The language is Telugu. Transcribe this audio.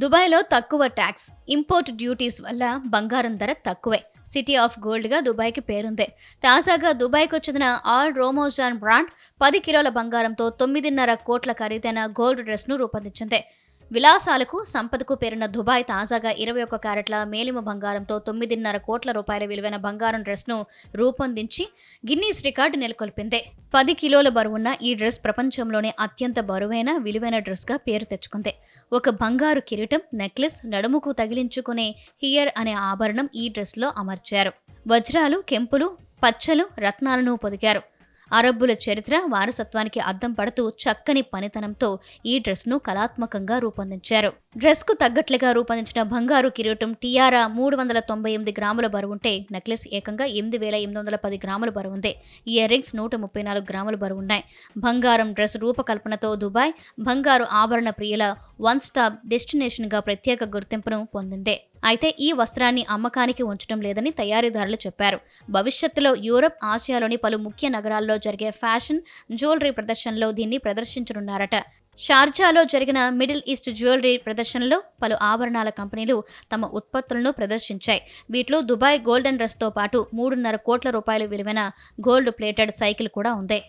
దుబాయ్లో తక్కువ ట్యాక్స్ ఇంపోర్ట్ డ్యూటీస్ వల్ల బంగారం ధర తక్కువే. సిటీ ఆఫ్ గోల్డ్గా దుబాయ్కి పేరుంది. తాజాగా దుబాయ్కు చెందిన ఆల్ రోమోజాన్ బ్రాండ్ పది కిలోల బంగారంతో తొమ్మిదిన్నర కోట్ల ఖరీదైన గోల్డ్ డ్రెస్ను రూపొందించింది. విలాసాలకు సంపదకు పేరిన దుబాయ్ తాజాగా ఇరవై ఒక్క క్యారెట్ల మేలిమ బంగారంతో తొమ్మిదిన్నర కోట్ల రూపాయల విలువైన బంగారం డ్రెస్ను రూపొందించి గిన్నీస్ రికార్డు నెలకొల్పింది. పది కిలోల బరువున్న ఈ డ్రెస్ ప్రపంచంలోనే అత్యంత బరువైన విలువైన డ్రెస్గా పేరు తెచ్చుకుంది. ఒక బంగారు కిరీటం నెక్లెస్ నడుముకు తగిలించుకునే హియర్ అనే ఆభరణం ఈ డ్రెస్లో అమర్చారు. వజ్రాలు కెంపులు పచ్చలు రత్నాలను పొదిగారు. అరబ్బుల చరిత్ర వారసత్వానికి అద్దం పడుతూ చక్కని పనితనంతో ఈ డ్రెస్ను కళాత్మకంగా రూపొందించారు. డ్రెస్కు తగ్గట్లుగా రూపొందించిన బంగారు కిరీటం టియారా మూడు వందల తొంభై ఎనిమిది గ్రాముల బరువుంటే నెక్లెస్ ఏకంగా ఎనిమిది వేల ఎనిమిది వందల పది గ్రాముల బరువుంది ఇయర్ రింగ్స్ నూట ముప్పై నాలుగు గ్రాముల బరువున్నాయి బంగారం డ్రెస్ రూపకల్పనతో దుబాయ్ బంగారు ఆభరణ ప్రియుల వన్ స్టాప్ డెస్టినేషన్గా ప్రత్యేక గుర్తింపును పొందింది. అయితే ఈ వస్త్రాన్ని అమ్మకానికి ఉంచడం లేదని తయారీదారులు చెప్పారు. భవిష్యత్తులో యూరప్ ఆసియాలోని పలు ముఖ్య నగరాల్లో జరిగే ఫ్యాషన్ జ్యువెలరీ ప్రదర్శనలో దీన్ని ప్రదర్శించనున్నారట. షార్జాలో జరిగిన మిడిల్ ఈస్ట్ జ్యువెలరీ ప్రదర్శనలో పలు ఆభరణాల కంపెనీలు తమ ఉత్పత్తులను ప్రదర్శించాయి. వీటిలో దుబాయ్ గోల్డెన్ డ్రెస్తో పాటు మూడున్నర కోట్ల రూపాయలు విలువైన గోల్డ్ ప్లేటెడ్ సైకిల్ కూడా ఉంది.